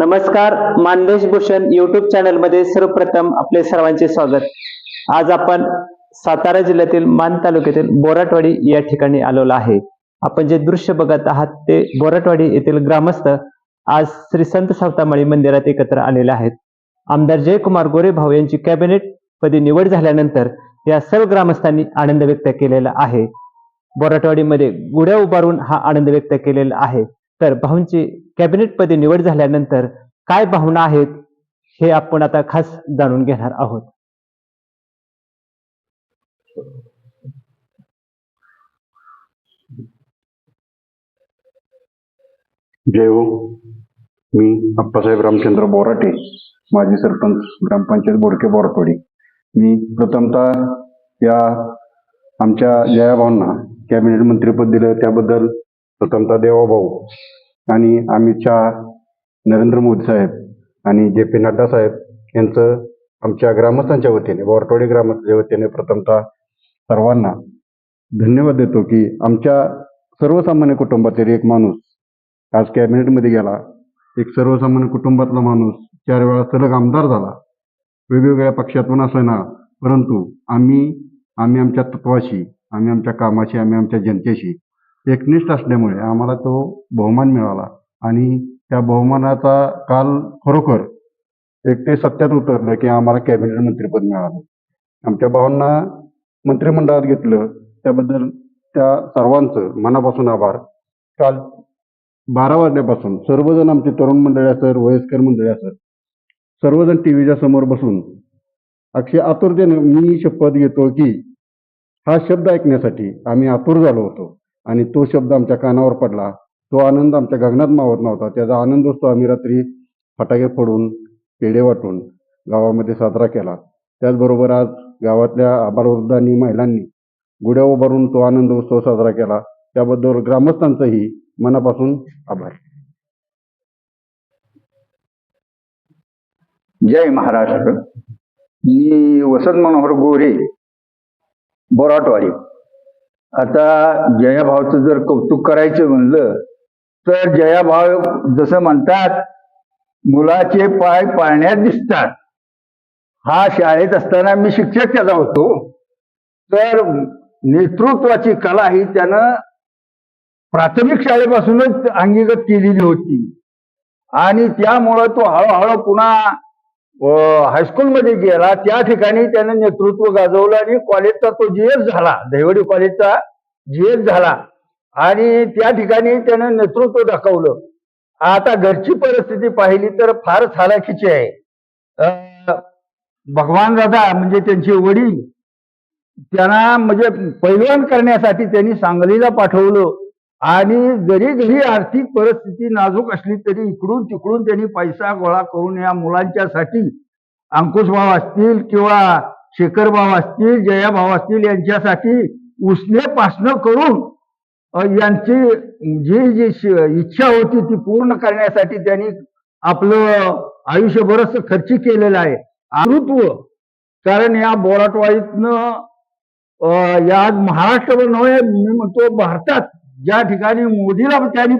नमस्कार मानदेश भूषण युट्यूब चॅनलमध्ये सर्वप्रथम आपले सर्वांचे स्वागत. आज आपण सातारा जिल्ह्यातील मान तालुक्यातील बोराटवाडी या ठिकाणी आलेलो आहे. आपण जे दृश्य बघत आहात ते बोराटवाडी येथील ग्रामस्थ आज श्री संत सावतामाळी मंदिरात एकत्र आलेले आहेत. आमदार जयकुमार गोरे भाऊ यांची कॅबिनेट पदी निवड झाल्यानंतर या सर्व ग्रामस्थांनी आनंद व्यक्त केलेला आहे. बोराटवाडीमध्ये गुढ्या उभारून हा आनंद व्यक्त केलेला आहे. तर भाऊंची कॅबिनेटपदी निवड झाल्यानंतर काय भावना आहेत हे आपण आता खास जाणून घेणार आहोत. जय हो. मी अप्पासाहेब रामचंद्र बोराटे माजी सरपंच ग्रामपंचायत बोडके बोराटवाडी मी प्रथमतः या आमच्या जयाभाऊंना कॅबिनेट मंत्रीपद दिलं. त्याबद्दल प्रथमतः देवाभाऊ आणि अमित शहा नरेंद्र मोदी साहेब आणि जे पी नड्डा साहेब यांचं आमच्या ग्रामस्थांच्या वतीने बोराटवाडी ग्रामस्थांच्या वतीने प्रथमतः सर्वांना धन्यवाद देतो की आमच्या सर्वसामान्य कुटुंबातील एक माणूस आज कॅबिनेटमध्ये गेला. एक सर्वसामान्य कुटुंबातला माणूस चार वेळा सलग आमदार झाला. वेगवेगळ्या पक्षातून असं ना परंतु आम्ही आम्ही आमच्या तत्वाशी आम्ही आमच्या कामाशी आम्ही आमच्या जनतेशी एकनिष्ठ असल्यामुळे आम्हाला तो बहुमान मिळाला. आणि त्या बहुमानाचा काल खरोखर एक ते सत्यात उतरलं की आम्हाला कॅबिनेट मंत्रीपद मिळालं. आमच्या भावांना मंत्रिमंडळात घेतलं. त्याबद्दल त्या सर्वांचं मनापासून आभार. काल बारा वाजल्यापासून सर्वजण आमचे तरुण मंडळी असर वयस्कर मंडळी असर सर्वजण टीव्हीच्या समोर बसून अक्षय आतुरतेने मी शपथ घेतो की हा शब्द ऐकण्यासाठी आम्ही आतुर झालो होतो. आणि तो शब्द आमच्या कानावर पडला. तो आनंद आमच्या गगनात मावत नव्हता. त्याचा आनंद असतो आम्ही रात्री फटाके फोडून पेढे वाटून गावामध्ये साजरा केला. त्याचबरोबर आज गावातल्या आबालवृद्धांनी महिलांनी गुढ्या उभारून तो आनंद उत्सव साजरा केला. त्याबद्दल ग्रामस्थांचंही मनापासून आभार. जय महाराष्ट्र. मी वसंत मनोहर गोरे बोराटवाडी. आता जयाभावचं जर कौतुक करायचं म्हणलं तर जयाभाव जसं म्हणतात मुलाचे पाय पाळण्यात दिसतात. हा शाळेत असताना मी शिक्षक त्याचा होतो. तर नेतृत्वाची कला ही त्यानं प्राथमिक शाळेपासूनच अंगीगत केलेली होती. आणि त्यामुळं तो हळूहळू पुन्हा हायस्कूलमध्ये गेला त्या ठिकाणी त्यानं नेतृत्व गाजवलं आणि कॉलेजचा तो जीएस झाला. दहिवडी कॉलेजचा जीएस झाला. आणि त्या ठिकाणी त्यानं नेतृत्व दाखवलं. आता घरची परिस्थिती पाहिली तर फारच हालाखीची आहे. भगवान दादा म्हणजे त्यांचे वडील त्यांना म्हणजे पैलवान करण्यासाठी त्यांनी सांगलीला पाठवलं. आणि जरी जरी आर्थिक परिस्थिती नाजूक असली तरी इकडून तिकडून त्यांनी पैसा गोळा करून या मुलांच्यासाठी अंकुशभाव असतील किंवा शेखर भाव असतील जया भाव असतील यांच्यासाठी उसने करून यांची जी जी इच्छा होती ती पूर्ण करण्यासाठी त्यांनी आपलं आयुष्य बरंच खर्ची केलेलं आहे. आमृत्व कारण या बोराटवाईतनं अ, या महाराष्ट्रभर नव्हे मी म्हणतो भारतात ज्या ठिकाणी मोदीला त्यांनी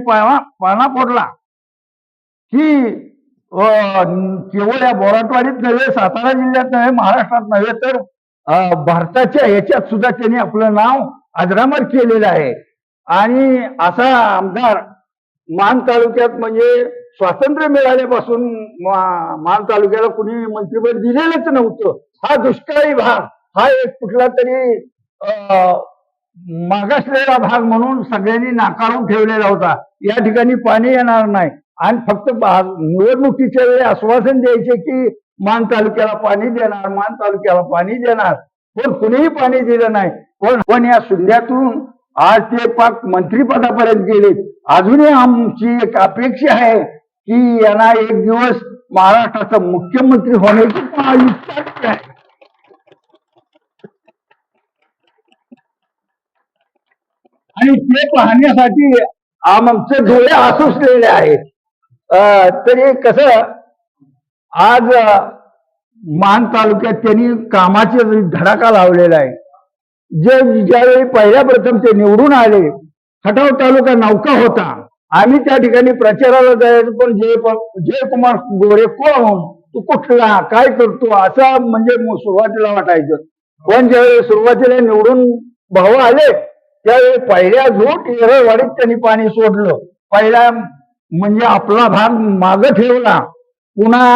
पाना फोडला की केवळ या बोराटवाडीत नव्हे सातारा जिल्ह्यात नव्हे महाराष्ट्रात नव्हे तर भारताच्या ह्याच्यात सुद्धा त्यांनी आपलं नाव अजरामर केलेलं आहे. आणि असा आमदार मान तालुक्यात म्हणजे स्वातंत्र्य मिळाल्यापासून मान तालुक्याला कुणी मंत्रिपद दिलेलंच नव्हतं. हा दुष्काळी भाग हा एक कुठला तरी अं, मागासलेला भाग म्हणून सगळ्यांनी नाकारून ठेवलेला होता. या ठिकाणी पाणी येणार नाही. आणि फक्त निवडणुकीच्या वेळी आश्वासन द्यायचे की मान तालुक्याला पाणी देणार मान तालुक्याला पाणी देणार. पण कुणीही पाणी दिलं नाही. पण पण या शून्यातून आज ते पाक मंत्रीपदापर्यंत गेले अजूनही आमची एक अपेक्षा आहे की यांना एक दिवस महाराष्ट्राचा मुख्यमंत्री होण्याची पण इच्छा आहे आणि ते पाहण्यासाठी आमचे डोळे आसुसलेले आहेत. तरी कसं आज मान तालुक्यात त्यांनी कामाचे धडाका लावलेला आहे. जे ज्यावेळी पहिल्या प्रथम ते निवडून आले खटाव तालुका नौका होता. आम्ही त्या ठिकाणी प्रचाराला जायचो पण जय जयकुमार गोरे कोण हो? तू कुठला? काय करतो? असं म्हणजे मग सुरुवातीला वाटायचं. पण ज्यावेळी सुरुवातीला निवडून भाऊ आले त्यावेळी पहिल्या झोट येरळवाडीत त्यांनी पाणी सोडलं. पहिल्या म्हणजे आपला भाग मागं ठेवला. पुन्हा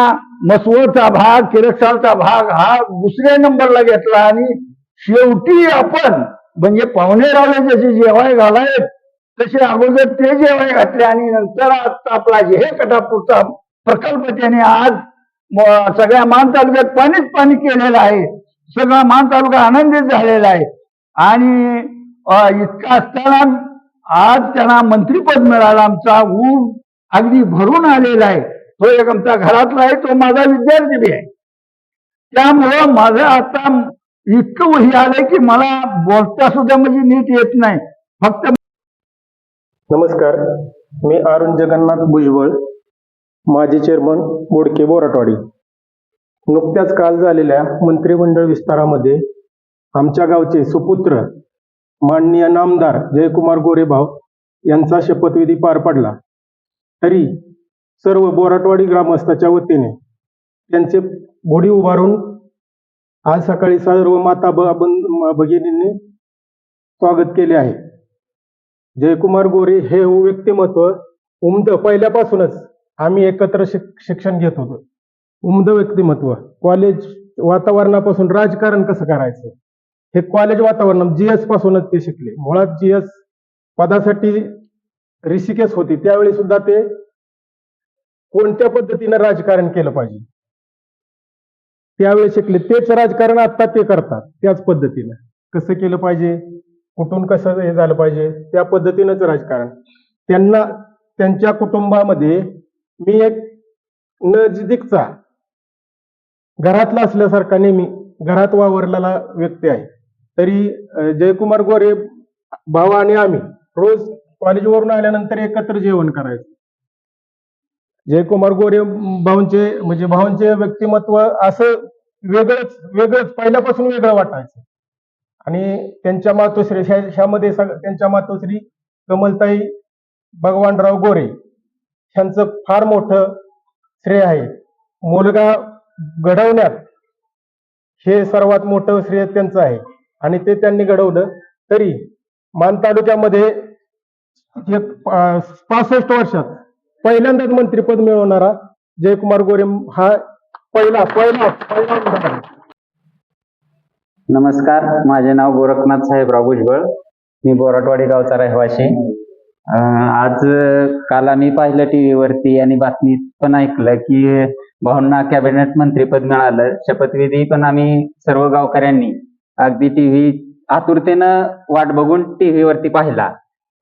मसवडचा भाग किरसालचा भाग हा दुसऱ्या नंबरला घेतला आणि शेवटी आपण म्हणजे पाहुणेरावले जसे जेवाय घालायत तसे अगोदर ते जेवाय घातले आणि नंतर आता आपला हे कटापूरचा प्रकल्प त्याने आज सगळ्या मान तालुक्यात पाणीच पाणी केलेलं आहे. सगळा मान तालुका आनंदित झालेला आहे. आणि इतकं असताना आज त्यांना मंत्रीपद मिळालं आमचा ऊन अगदी भरून आलेला आहे. तो एक आमचा घरातला आहे तो माझा विद्यार्थी बी आहे. त्यामुळं माझं आता इतकं वही आलंय की मला बोलता सुद्धा म्हणजे नीट येत नाही. फक्त नमस्कार मी अरुण जगन्नाथ भुजबळ माजी चेअरमन बोडके बोराटवाडी. नुकत्याच काल झालेल्या मंत्रिमंडळ विस्तारामध्ये आमच्या गावचे सुपुत्र माननीय नामदार जयकुमार गोरेभाव यांचा शपथविधी पार पडला. तरी सर्व बोराटवाडी ग्रामस्थाच्या वतीने त्यांचे बोडी उभारून आज सकाळी सर्व माता भगिनींनी स्वागत केले आहे. जयकुमार गोरे हे हो व्यक्तिमत्व उमद पहिल्यापासूनच आम्ही एकत्र शिक शिक्षण घेत होतो. उमद व्यक्तिमत्व. कॉलेज वातावरणापासून राजकारण कसं करायचं? हे कॉलेज वातावरण जीएस पासूनच ते शिकले. मुळात जीएस पदासाठी ऋषिकेश होती. त्यावेळी सुद्धा ते कोणत्या पद्धतीनं राजकारण केलं पाहिजे? त्यावेळी शिकले. तेच राजकारण आता ते करतात त्याच पद्धतीनं. कसं केलं पाहिजे? कुठून कसं हे झालं पाहिजे? त्या पद्धतीनंच राजकारण. त्यांना त्यांच्या कुटुंबामध्ये मी एक नजदीकचा घरातला असल्यासारखा नेहमी घरात वावरलेला व्यक्ती आहे. तरी जयकुमार गोरे भाऊ आणि आम्ही रोज कॉलेजवरून आल्यानंतर एकत्र जेवण करायचं. जयकुमार गोरे भाऊंचे म्हणजे भाऊंचे व्यक्तिमत्व असं वेगळंच वेगळंच पहिल्यापासून वेगळं वाटायचं. आणि त्यांच्या मातोश्री ह्या- ह्यामध्ये त्यांच्या मातोश्री कमलताई भगवानराव गोरे ह्यांचं फार मोठं श्रेय आहे. मुलगा घडवण्यात हे सर्वात मोठं श्रेय त्यांचं आहे. आणि ते त्यांनी घडवलं. तरी मान तालुक्यामध्ये एक पासष्ट वर्षात पहिल्यांदाच मंत्रीपद मिळवणारा जयकुमार गोरे हा पहिला पहिला पहिला नमस्कार माझे नाव गोरखनाथ साहेबराव भुजबळ. मी बोराटवाडी गावचा रहिवाशी. आज काल आम्ही पाहिलं टीव्ही वरती आणि बातमीत पण ऐकलं की भाऊंना कॅबिनेट मंत्रीपद मिळालं. शपथविधी पण आम्ही सर्व गावकऱ्यांनी अगदी टीव्ही आतुरतेनं वाट बघून टीव्ही वरती पाहिला.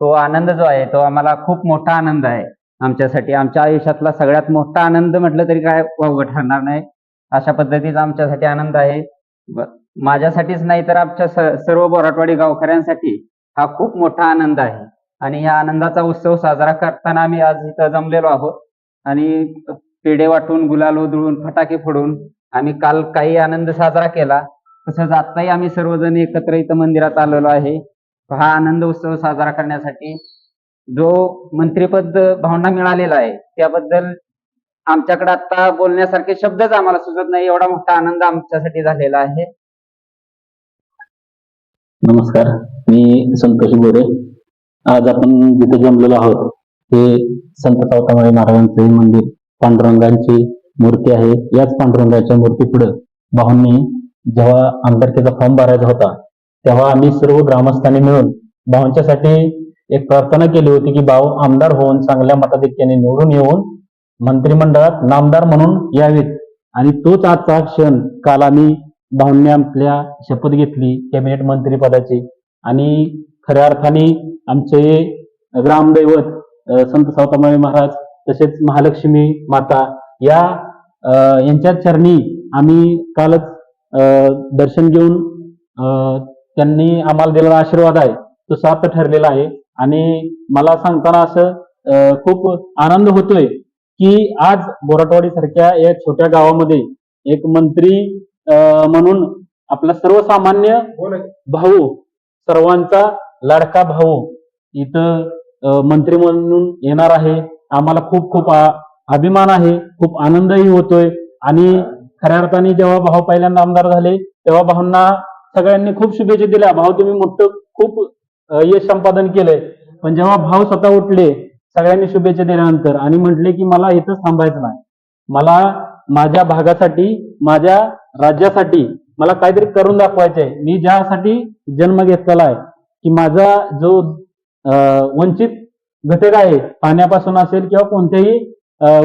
तो आनंद जो आहे तो आम्हाला खूप मोठा आनंद आहे. आमच्यासाठी आमच्या आयुष्यातला सगळ्यात मोठा आनंद म्हटलं तरी काय वावगं ठरणार नाही. अशा पद्धतीचा आमच्यासाठी आनंद आहे. माझ्यासाठीच नाही तर आमच्या सर्व बोराटवाडी गावकऱ्यांसाठी हा खूप मोठा आनंद आहे. आणि या आनंदाचा उत्सव साजरा करताना आम्ही आज इथं जमलेलो आहोत. आणि पेढे वाटून गुलाल उधळून फटाके फोडून आम्ही काल काही आनंद साजरा केला. तसंच आत्ताही आम्ही सर्वजण एकत्र इथं मंदिरात आलेलो आहे. हा आनंद उत्सव साजरा करण्यासाठी जो मंत्रीपद भावना मिळालेला आहे त्याबद्दल आमच्याकडे आता बोलण्यासारखे शब्दच आम्हाला सुचत नाही. एवढा मोठा आनंद आमच्यासाठी झालेला आहे. नमस्कार मी संतोष गोरे. आज आपण जिथे जमलेलो आहोत हे संत सावतामाळी महाराजांचे मंदिर पांडुरंगांची मूर्ती आहे. याच पांडुरंगाच्या मूर्ती पुढे भाऊंनी जेव्हा आमदारकीचा फॉर्म भरायचा होता तेव्हा आम्ही सर्व ग्रामस्थांनी मिळून भाऊंच्यासाठी एक प्रार्थना केली होती की भाऊ आमदार होऊन चांगल्या मताधिक्याने निवडून येऊन मंत्रिमंडळात नामदार म्हणून यावेत. आणि तोच आजचा क्षण काल आम्ही भाऊंनी आपल्या शपथ घेतली कॅबिनेट मंत्री पदाची. आणि खऱ्या अर्थाने आमचे ग्रामदैवत संत सावतामाळे महाराज तसेच महालक्ष्मी माता या यांच्या चरणी आम्ही कालच दर्शन घेऊन त्यांनी आम्हाला दिलेला आशीर्वाद आहे तो सार्थ ठरलेला आहे. आणि मला सांगताना असं खूप आनंद होतोय की आज बोराटवाडी सारख्या या छोट्या गावामध्ये एक मंत्री म्हणून आपला सर्वसामान्य भाऊ सर्वांचा लाडका भाऊ इथं मंत्री म्हणून येणार आहे. आम्हाला खूप खूप अभिमान आहे खूप आनंदही होतोय. आणि खऱ्या अर्थाने जेव्हा भाऊ पहिल्यांदा आमदार झाले तेव्हा भाऊंना सगळ्यांनी खूप शुभेच्छा दिल्या. भाऊ तुम्ही मोठं खूप यश संपादन केलंय. पण जेव्हा भाऊ स्वतः उठले सगळ्यांनी शुभेच्छा दिल्यानंतर आणि म्हटले की मला इथंच थांबायचं नाही. मला माझ्या भागासाठी माझ्या राज्यासाठी मला काहीतरी करून दाखवायचंय. मी ज्यासाठी जन्म घेतलेला आहे की माझा जो वंचित घटक आहे पाण्यापासून असेल किंवा कोणत्याही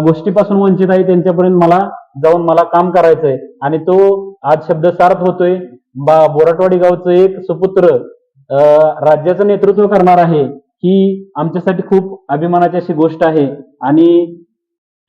गोष्टीपासून वंचित आहे त्यांच्यापर्यंत मला जाऊन मला काम करायचंय. आणि तो आज शब्द सार्थ होतोय. बा बोराटवाडी गावचं एक सुपुत्र अं, राज्याचं नेतृत्व करणार आहे ही आमच्यासाठी खूप अभिमानाची अशी गोष्ट आहे. आणि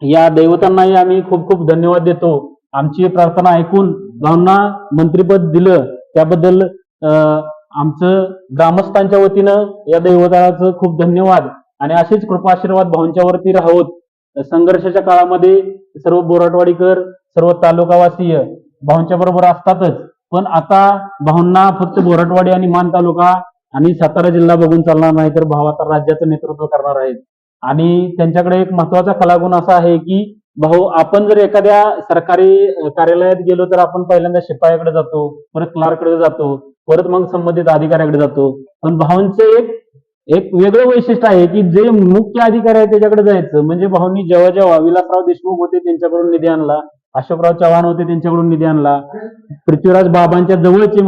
या दैवतांनाही आम्ही खूप खूप धन्यवाद देतो. आमची प्रार्थना ऐकून भावना मंत्रीपद दिलं. त्याबद्दल अं, आमचं ग्रामस्थांच्या वतीनं या दैवताचं खूप धन्यवाद. आणि असेच कृपा आशीर्वाद भाऊंच्या वरती राहोत. संघर्षाच्या काळामध्ये सर्व बोराटवाडीकर सर्व तालुकावासीय भाऊंच्या बरोबर असतातच. पण आता भाऊंना फक्त बोराटवाडी आणि मान तालुका आणि सातारा जिल्हा बघून चालणार नाही तर भाऊ आता राज्याचं नेतृत्व करणार आहेत. आणि त्यांच्याकडे एक महत्त्वाचा कलागुण असा आहे की भाऊ आपण जर एखाद्या सरकारी कार्यालयात गेलो तर आपण पहिल्यांदा शिपायाकडे जातो परत क्लार्ककडे जातो परत मग संबंधित अधिकाऱ्याकडे जातो. पण भाऊंचं एक एक वेगळं वैशिष्ट्य आहे की जे मुख्य अधिकारी आहे त्याच्याकडे जायचं. म्हणजे भाऊंनी जेव्हा जेव्हा विलासराव देशमुख होते त्यांच्याकडून निधी आणला अशोकराव चव्हाण होते त्यांच्याकडून निधी आणला पृथ्वीराज बाबांच्या जवळचे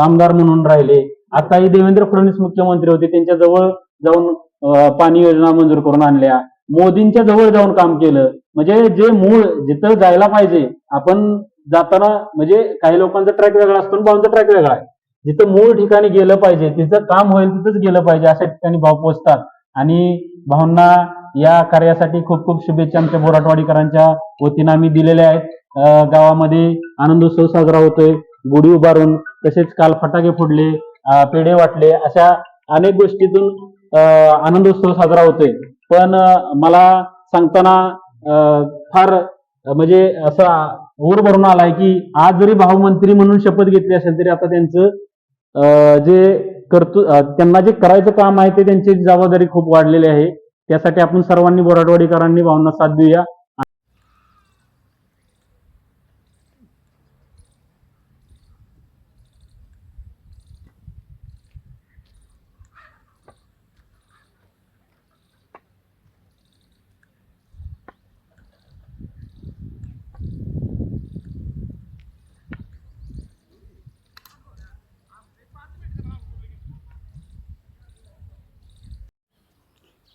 आमदार म्हणून राहिले. आताही देवेंद्र फडणवीस मुख्यमंत्री होते त्यांच्या जवळ जाऊन पाणी योजना मंजूर करून आणल्या. मोदींच्या जवळ जाऊन काम केलं. म्हणजे जे मूळ जिथं जायला पाहिजे आपण जाताना म्हणजे काही लोकांचा ट्रॅक वेगळा असतो आणि भाऊंचा ट्रॅक वेगळा आहे. जिथं मूळ ठिकाणी गेलं पाहिजे तिथं काम होईल तिथंच गेलं पाहिजे अशा ठिकाणी भाऊ पोचतात. आणि भाऊंना या कार्यासाठी खूप खूप शुभेच्छा आमच्या बोराटवाडीकरांच्या वतीनं आम्ही दिलेल्या आहेत. गावामध्ये आनंदोत्सव साजरा होतोय. गुढी उभारून तसेच काल फटाके फोडले पेढे वाटले अशा अनेक गोष्टीतून आनंदोत्सव साजरा होतोय. पण मला सांगताना अं, फार म्हणजे असा ऊर भरून आलाय की आज जरी भाऊ मंत्री म्हणून शपथ घेतली असेल तरी आता त्यांचं जे करतो त्यांना जे करायचं काम आहे ते त्यांची जबाबदारी खूप वाढलेली आहे. त्यासाठी आपण सर्वांनी बोराटवाडीकरांनी भावना साथ देऊया.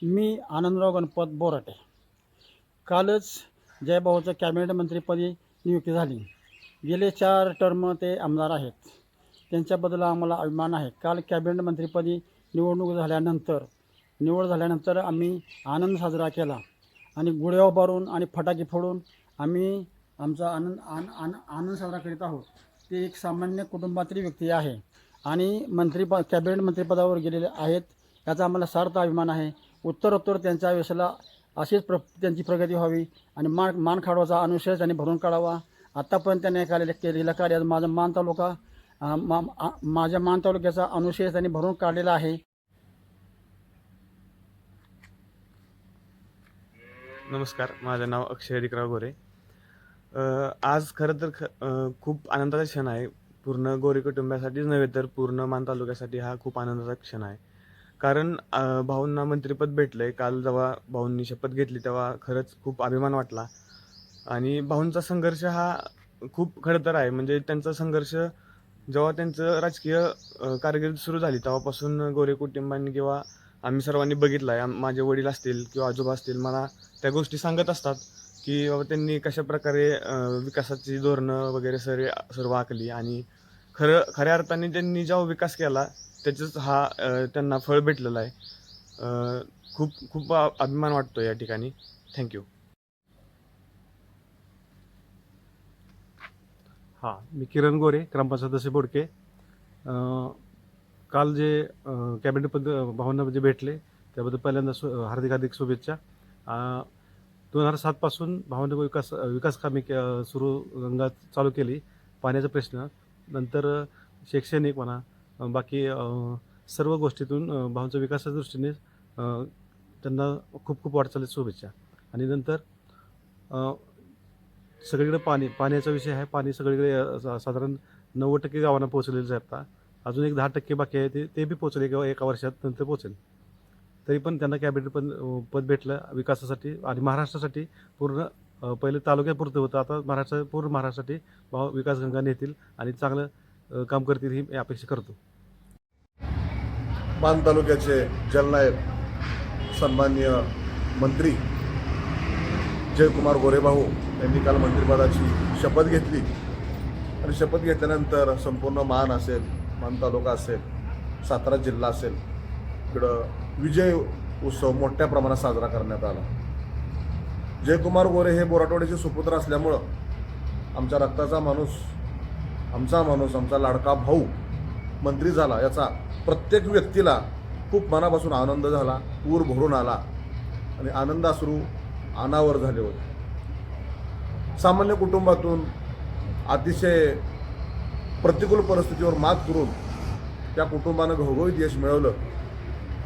मी आनंदराव गणपत बोराटे. कालच जयभाऊचं कॅबिनेट मंत्रीपदी नियुक्ती झाली. गेले चार टर्म ते आमदार आहेत. त्यांच्याबद्दल आम्हाला अभिमान आहे. काल कॅबिनेट मंत्रीपदी निवडणूक झाल्यानंतर निवड झाल्यानंतर आम्ही आनंद साजरा केला आणि गुढ्या उभारून आणि फटाके फोडून आम्ही आमचा आनंद आन आन आनंद साजरा करीत आहोत. ते एक सामान्य कुटुंबातील व्यक्ती आहे आणि मंत्रीप कॅबिनेट मंत्रिपदावर गेलेले आहेत याचा आम्हाला सार्थ अभिमान आहे. उत्तरोत्तर त्यांच्या आयुष्याला अशीच प्र त्यांची प्रगती व्हावी आणि मान मान खाडवाचा अनुशय त्यांनी भरून काढावा. आत्तापर्यंत त्यांनी केलेलं केलेलं कार्य माझा मान तालुका मा माझ्या मान तालुक्याचा अनुशय त्यांनी भरून काढलेला आहे. नमस्कार माझं नाव अक्षय अधिकराव गोरे. आज खरं तर ख खूप आनंदाचा क्षण आहे. पूर्ण गोरे कुटुंबासाठीच नव्हे तर पूर्ण मान तालुक्यासाठी हा खूप आनंदाचा क्षण आहे. कारण भाऊंना मंत्रिपद भेटलं आहे काल जेव्हा भाऊंनी शपथ घेतली तेव्हा खरंच खूप अभिमान वाटला. आणि भाऊंचा संघर्ष हा खूप खरं तर आहे. म्हणजे त्यांचा संघर्ष जेव्हा त्यांचं राजकीय कारकीर्द सुरू झाली तेव्हापासून गोरे कुटुंबांनी किंवा आम्ही सर्वांनी बघितलं आहे माझे वडील असतील किंवा आजोबा असतील मला त्या गोष्टी सांगत असतात की बाबा त्यांनी कशा प्रकारे विकासाची धोरणं वगैरे सर्व सर्व आखली आणि खरं खऱ्या अर्थाने त्यांनी जेव्हा विकास केला त्याचंच हा त्यांना फळ भेटलेलं आहे. खूप खूप अभिमान वाटतो या ठिकाणी. थँक्यू हां मी किरण गोरे ग्रामपंचायत सदस्य बोडके काल जे कॅबिनेट पद भावना जे भेटले त्याबद्दल पहिल्यांदा सु हार्दिक हार्दिक शुभेच्छा. दोन हजार सातपासून भावना विकास विकास कामे सुरू रंगात चालू केली पाण्याचा प्रश्न. नंतर शैक्षणिक म्हणा बाकी सर्व गोष्टीतून अं, भावांच्या विकासाच्या दृष्टीने त्यांना खूप खूप वाटचालीत शुभेच्छा. आणि नंतर सगळीकडे पाणी पाण्याचा विषय आहे. पाणी सगळीकडे साधारण नव्वद टक्के गावांना पोहोचलेलं आहे आता. अजून एक दहा टक्के बाकी आहे ते ते बी पोचले किंवा एका वर्षात नंतर पोचेल तरी पण त्यांना कॅबिनेट पण पद भेटलं विकासासाठी आणि महाराष्ट्रासाठी पूर्ण पहिले तालुक्यापुरतं होतं. आता महाराष्ट्र पूर्ण महाराष्ट्रासाठी भाव विकास गंगा नेतील आणि चांगलं काम करतील ही अपेक्षा करतो. मान तालुक्याचे जलनायक सन्माननीय मंत्री जयकुमार गोरेभाऊ यांनी काल मंत्रिपदाची शपथ घेतली. आणि शपथ घेतल्यानंतर संपूर्ण मान असेल मान तालुका असेल सातारा जिल्हा असेल इकडं विजय उत्सव मोठ्या प्रमाणात साजरा करण्यात आला. जयकुमार गोरे हे बोराटवाडीचे सुपुत्र असल्यामुळं आमच्या रक्ताचा माणूस आमचा माणूस आमचा लाडका भाऊ मंत्री झाला याचा प्रत्येक व्यक्तीला खूप मनापासून आनंद झाला पूर भरून आला आणि आनंद अनावर झाले होते. सामान्य कुटुंबातून अतिशय प्रतिकूल परिस्थितीवर मात करून त्या कुटुंबानं घवघवीत यश मिळवलं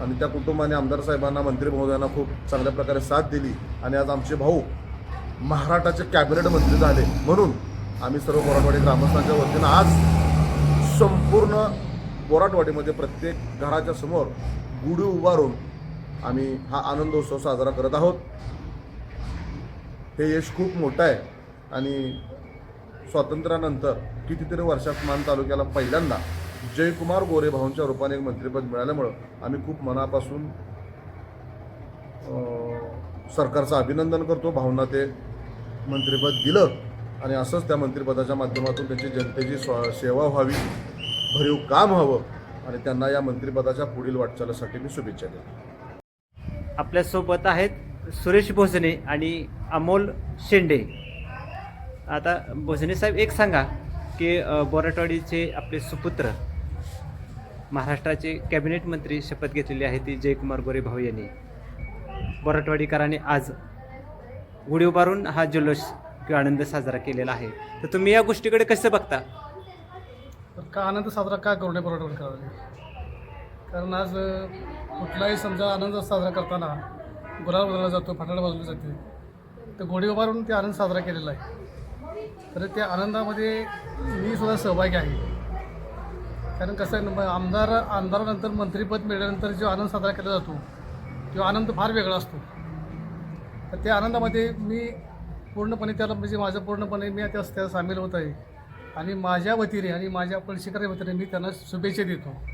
आणि त्या कुटुंबाने आमदार साहेबांना मंत्री महोदयांना खूप चांगल्या प्रकारे साथ दिली आणि आज आमचे भाऊ महाराष्ट्राचे कॅबिनेट मंत्री झाले म्हणून आम्ही सर्व मराठवाडी ग्रामस्थांच्या वतीनं आज संपूर्ण बोराटवाडीमध्ये प्रत्येक घराच्या समोर गुढी उभारून आम्ही हा आनंदोत्सव साजरा करत आहोत. हे यश खूप मोठं आहे आणि स्वातंत्र्यानंतर कितीतरी वर्षात मान तालुक्याला पहिल्यांदा जयकुमार गोरे भाऊंच्या रूपाने एक मंत्रिपद मिळाल्यामुळं आम्ही खूप मनापासून सरकारचं अभिनंदन करतो. भाऊंना ते मंत्रिपद दिलं आणि असंच त्या मंत्रिपदाच्या माध्यमातून त्यांची जनतेची स्व सेवा व्हावी. भरीव काम हवं आणि त्यांना या मंत्रिपदाच्या पुढील वाटचालीसाठी मी शुभेच्छा देतो. आपल्यासोबत आहेत सुरेश भोसने आणि अमोल शेंडे. आता भोसने साहेब एक सांगा की बोराटवाडीचे आपले सुपुत्र महाराष्ट्राचे कॅबिनेट मंत्री शपथ घेतलेली आहे ती जयकुमार गोरे भाऊ यांनी. बोराटवाडीकरांनी आज गुढी उभारून हा जल्लोष किंवा आनंद साजरा केलेला आहे. तर तुम्ही या गोष्टीकडे कसं बघता? तर का आनंद साजरा का करू नये बरोबर करावे? कारण आज कुठलाही समजा आनंद साजरा करताना गुलाल बदलला जातो फटाकडे बदलली जाते. तर गोडी उभारून ते आनंद साजरा केलेला आहे. तर त्या आनंदामध्ये मी सुद्धा सहभागी आहे. कारण कसं आहे ना, आमदार आमदारानंतर मंत्रीपद मिळाल्यानंतर जो आनंद साजरा केला जातो तो आनंद फार वेगळा असतो. तर त्या आनंदामध्ये मी पूर्णपणे त्याला म्हणजे माझं पूर्णपणे मी त्या त्या सामील होत आहे. आणि माझ्या वतीने आणि माझ्या पळशीकरांच्या वतीने मी त्यांना शुभेच्छा देतो.